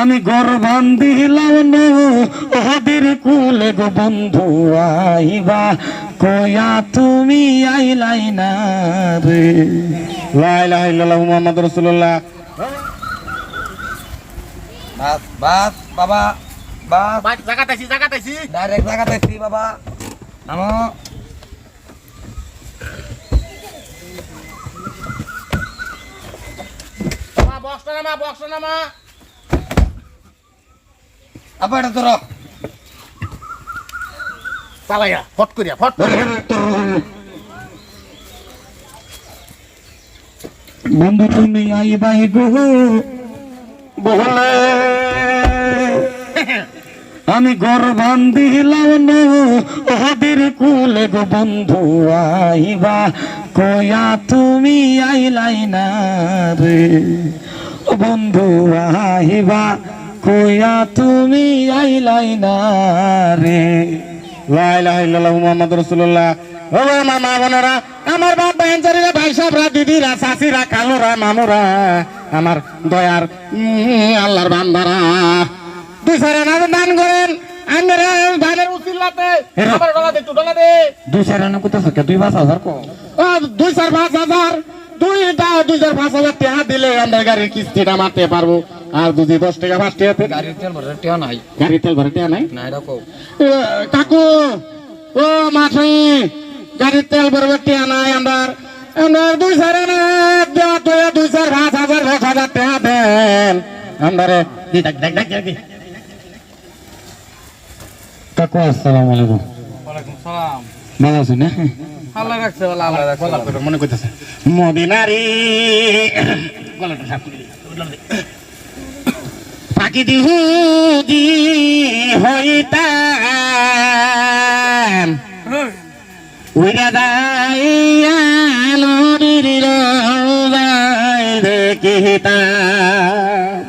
আমি ঘর বান্ধিলাম ওদের কুলে গো বন্ধু আইবা কয়া তুমি আইলাই না রে। লাইলা ইল্লাল্লাহু মুহাম্মাদুর রাসূলুল্লাহ। বাস বাস বাবা বাস। বাস জাগাতাইছি জাগাতাইছি ডাইরেক্ট জায়গাতে এসছি বাবা। নামো। মা বক্সটা নামা বক্সটা নামা। আবার এটা ধরো। চালাইয়া ফট করিয়া ফট বন্ধু তুমি আইবাই গো বলে আমি ঘর বান্ধিলাম ওদের কুলে গো বন্ধু আইবা। কয়া তুমি আইলাই না রে। বন্ধু আইবা। কয়া তুমি আইলাই না রে। লাইলা ইল্লাল্লাহু মুহাম্মাদুর রাসূলুল্লাহ। ও মামা বোনেরা আমার বাপ বেঞ্চারিরা ভাই সাহরা দিদিরা চাচিরা কালোরা মামুরা আমার দয়ার আল্লাহর বান্দারা। দুই সারে না দান করেন আমরা ধানের উচিল্লাতে ডলা দে তুই ডলা দে। দুই সারে না কোথাও থাকে দুই পাঁচ হাজার কো ও দুই চার পাঁচ হাজার দুইটা দুই চার পাঁচ হাজার টাকা দিলে আমরা গাড়ির কিস্তিটা মারতে পারব। আর যদি দশ টাকা পাঁচ টাকা গাড়ির তেল ভরে টিয়া নাই। গাড়ির তেল ভরে টাকা নাই? না এটা কও এ, কাকু! ও মাঠে গাড়ির তেল ভরবে টিয়া নাই আমার। আমরা দুই চার দুই চার পাঁচ হাজার দশ হাজার টাকা দেন। আমরা দেখ দেখ দেখ দেখ কাকু আসসালামু আলাইকুম। ওয়ালাইকুম সালাম। ভালো আছেন না? আল্লাহ রাখছে আল্লাহ আল্লাহ রাখছে। গলা মনে করতেছে। মদিনারি। গলাটা সাফ করে দিই, উঠলাম দে। পাখি দিহুদি হইতাম উইরা দাইয়া নদীর রওদায় দেখিতাম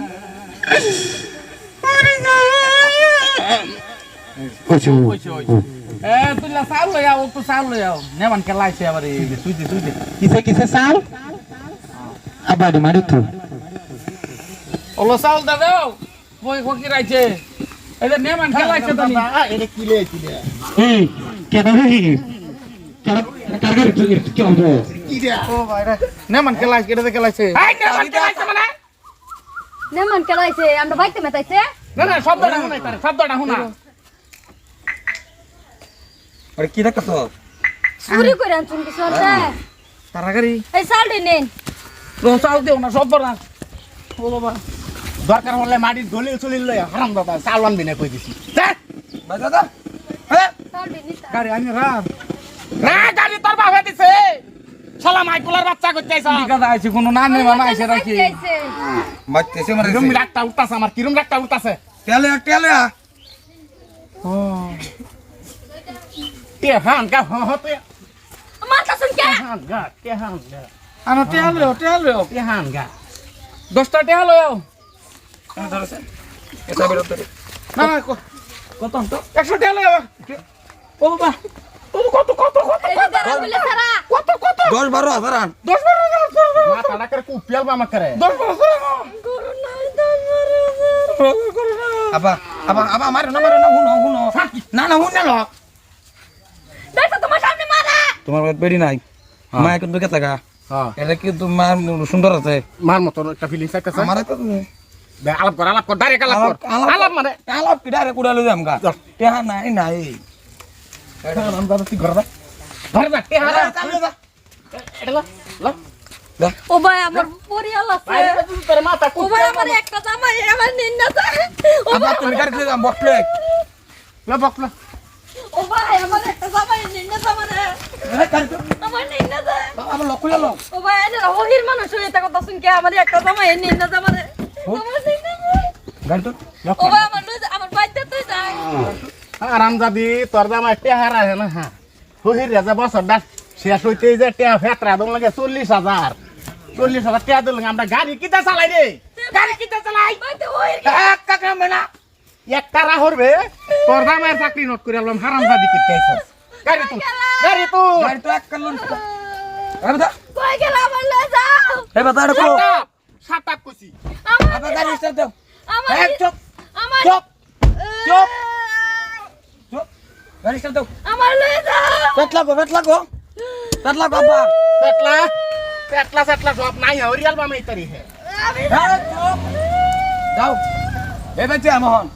ওচু এ তুই লা সাল আও একটু সাল লই আও। নেমান কেলাইছে আবার তুই তুই কিসে কিসে সাল আবার মারি তু ওলো সাল দা দাও বই ফকি রাইছে এটা নেমান কেলাইছে তো নি এটা কি লে কি লে এই কেন রে কেন কারগার কি হবে ও ভাই রে নেমান কেলাইছে এটা কেলাইছে এই নেমান কেলাইছে মানে নেমন কেলাইছে আমরা বাইতে মেতাইছে না না শব্দটা শুনাই তারে শব্দটা শুনা আরে কি দেখছ চুরি করে আনছুন কিছু আছে তাড়াতাড়ি এই সালটি নেন চাল দেও না শব্দ না ও বাবা দরকার হলে মাটির দলিল চলিল লই হারাম দাদা চাল আনবি না কই দিছি। ভাই দাদা। গাড়ি আনি রাম না গাড়ি তোর বাবা দিছে। শালা মাইকুলার বাচ্চা করতে আইছা। কথা আইছে কোনো না নে আইছে নাকি মারতেছে কিরম রাগটা উঠতাছে আমার কিরম রাগটা উঠতাছে? তেলে তেলে ও। তে হান কা হতে মাথা শুন কে? হান গা তে হান গা। আনো তে হালো তে হালো তে হান গা। দশটা তে এটা বেরোতে না না, ক- কত তো একশো তে হালো ও বাবা। ও কত কত কত এই যে দাঁড়া বলে সারা কত কত? দশ বারো হাজার আন। দশ বারো মাথাটা করে কুপিয়াল বা আমার করে দশ বারো গরু আবা আবা আবা মারো না মারো না হুনো হুনো না না হুন না তোমার বেরি নাই। মা কিন্তু কে থাকা এটা কিন্তু মা সুন্দর আছে? মার মতো একটা ফিলিংস একটা আমার তো বে আলাপ কর আলাপ কর ডাইরেক্ট আলাপ কর। আলাপ- মানে? আলাপ কি ডাইরেক্ট উড়ালো যাম গা টেহা নাই নাই। আমি দাদা তুই ঘরে যা ঘরে যা কে হারা এটা লা লা। ও ভাই আমার পরিয়াল আছে। তোর মাথা ও ভাই আমার একটা জামাই আমার নিন্না ও ভাই তুমি গাড়ি যাম বসলে লা বকলা ও ভাই আমার একটা জামাই নিন্না জামানে আমার নিন্না যায় ও ভাই এনে রহির মানুষ হয়ে তা কথা শুন কে আমার একটা জামাই নিন্না জামানে আমার নিন্না যায় গাড়ি ও ভাই আমার লই আমার বাইতে তুই যাই আরাম যাবি তোর দাম একটা হারা আছে না হ্যাঁ। হহির রাজা বছর ডাক শেষ হইতে যে টেয়া ফেতরা দম লাগে চল্লিশ হাজার। চল্লিশ হাজার টেয়া দিল আমরা গাড়ি কিতা চালাই রে? গাড়ি কিতা চালাই? বাইতে ওই এক তোর দামের চাকরি নোট করে আলবাম হারাম দাদি করতে আইছস গাড়ি তো গাড়ি তো গাড়ি তো এক কালন আরে দা কই গেল আমার লয়ে যাও এ বাবা আরে কো সাত আপ কইছি আমার গাড়ি স্টার্ট দাও আমার এক চুপ আমার চুপ চুপ চুপ গাড়ি স্টার্ট দাও আমার লয়ে যাও পেট লাগো পেট লাগো পেট লাগো বাবা পেট লা পেট লা সেট লা সব নাই হরি আলবাম এই তরি হে আরে চুপ যাও এ বেটে আমহন